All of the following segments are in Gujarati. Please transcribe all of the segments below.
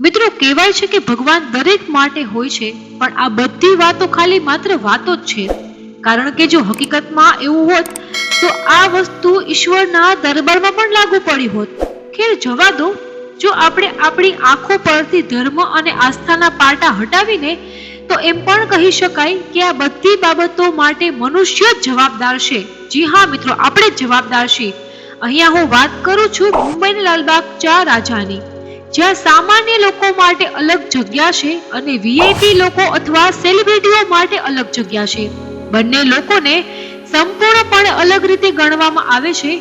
મિત્રો, કહેવાય છે કે ભગવાન દરેક માટે હોય છે, પણ આ બધી વાતો ખાલી માત્ર વાતો જ છે. કારણ કે જો હકીકતમાં એવું હોત, તો આ વસ્તુ ઈશ્વરના દરબારમાં પણ લાગુ પડી હોત. ખેર, જવા દો. જો આપણે આપણી આંખો પરથી ધર્મ અને આસ્થાના પાટા હટાવીને, તો એમ પણ કહી શકાય કે આ બધી બાબતો માટે મનુષ્ય જ જવાબદાર છે. જી હા, મિત્રો, આપણે જ જવાબદાર છીએ. અહીંયા હું વાત કરું છું મુંબઈના લાલબાગ ચા રાજાની. જ્યાં સામાન્ય લોકો માટે અલગ જગ્યા છે અને વીઆઈપી લોકો અથવા સેલિબ્રિટીઓ માટે અલગ જગ્યા છે. બંને લોકોને સંપૂર્ણપણે અલગ રીતે ગણવામાં આવે છે.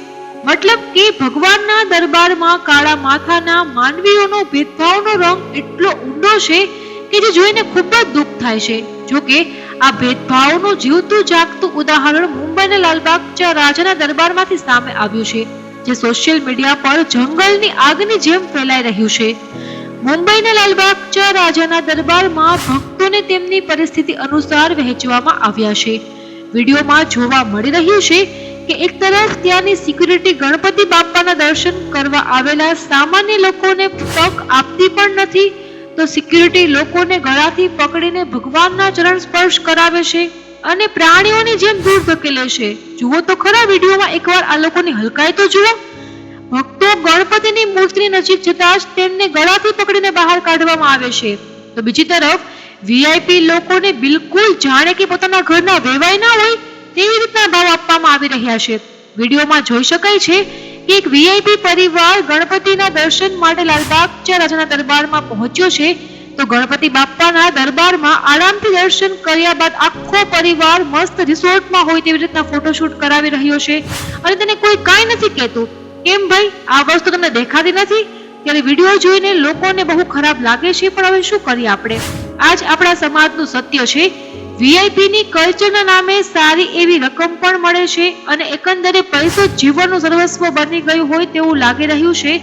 મતલબ કે ભગવાનના દરબારમાં કાળા માથાના માનવીઓનો ભેદભાવનો રંગ એટલો ઊંડો છે કે જે જોઈને ખૂબ જ દુઃખ થાય છે. જો કે આ ભેદભાવનું જીવતું જાગતું ઉદાહરણ મુંબઈના લાલબાગ ચા રાજાના દરબારમાંથી સામે આવ્યું છે. જે સોશિયલ મીડિયા પર જંગલની આગની જેમ ફેલાઈ રહ્યું છે. મુંબઈના લાલબાગ ચા રાજાના દરબારમાં ભક્તોને તેમની પરિસ્થિતિ અનુસાર વહેંચવામાં આવ્યા છે. વિડીયોમાં જોવા મળી રહ્યું છે કે એક તરફ ત્યાંની સિક્યુરિટી ગણપતિ બાપ્પાના દર્શન કરવા આવેલા સામાન્ય લોકોને તક આપતી પણ નથી, તો સિક્યુરિટી લોકોને ગળાથી પકડીને ભગવાનના ચરણ સ્પર્શ કરાવે છે. અને પ્રાણીઓની જેમ દૂર ધકેલે છે. જુઓ તો ખરા વિડીયોમાં એકવાર આ લોકોની હલકાઈ તો જુઓ. ભક્તો ગણપતિની મૂર્તિની નજીક જતા જ તેમને ગળાથી પકડીને બહાર કાઢવામાં આવે છે. તો બીજી તરફ વીઆઈપી લોકોને બિલકુલ જાણે કે પોતાના ઘરના વેવાય ના હોય તેવી રીતના ભાવ આપવામાં આવી રહ્યા છે. વિડીયોમાં જોઈ શકાય છે કે એક વીઆઈપી પરિવાર ગણપતિના દર્શન માટે લાલબાગ રાજાના દરબારમાં પહોંચ્યો છે તો ગણપતિ બાપ્પાના દરબારમાં આરામથી દર્શન કર્યા બાદ આખો પરિવાર મસ્ત રિસોર્ટમાં હોય તેવી રીતના ફોટોશૂટ કરાવી રહ્યો છે. અને તેને કોઈ કાંઈ નથી કહેતું. કેમ ભાઈ? આ વસ્તુ તમને દેખાતી નથી. ત્યારે વીડિયો જોઈને લોકોને બહુ ખરાબ લાગે છે, પણ હવે શું કરીએ આપણે? આજ આપણા સમાજનું સત્ય છે. વીઆઈપી ની કલ્ચરના નામે સારી એવી રકમ પણ મળે છે અને એકંદરે પૈસો જીવનનું સર્વસ્વ બની ગયું હોય તેવું લાગી રહ્યું છે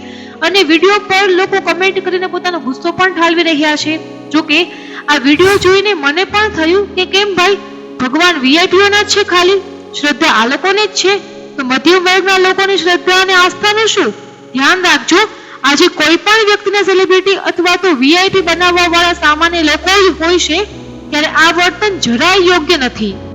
અને વીડિયો પર લોકો કમેન્ટ કરીને પોતાનો ગુસ્સો પણ ઠાલવી રહ્યા છે. જોકે, આ વીડિયો જોઈને મને પણ થયું કે કેમ ભાઈ, ભગવાન વીઆઈપીઓના જ છે ખાલી? શ્રદ્ધા આ લોકોને જ છે? તો મધ્યમ વર્ગના લોકોની શ્રદ્ધા અને આસ્થાનું શું? ધ્યાન રાખજો, આજે કોઈ પણ વ્યક્તિને સેલિબ્રિટી અથવા તો વીઆઈપી બનાવવા વાળા સામાન્ય લોકો જ હોય છે. ત્યારે આ વર્તન જરાય યોગ્ય નથી.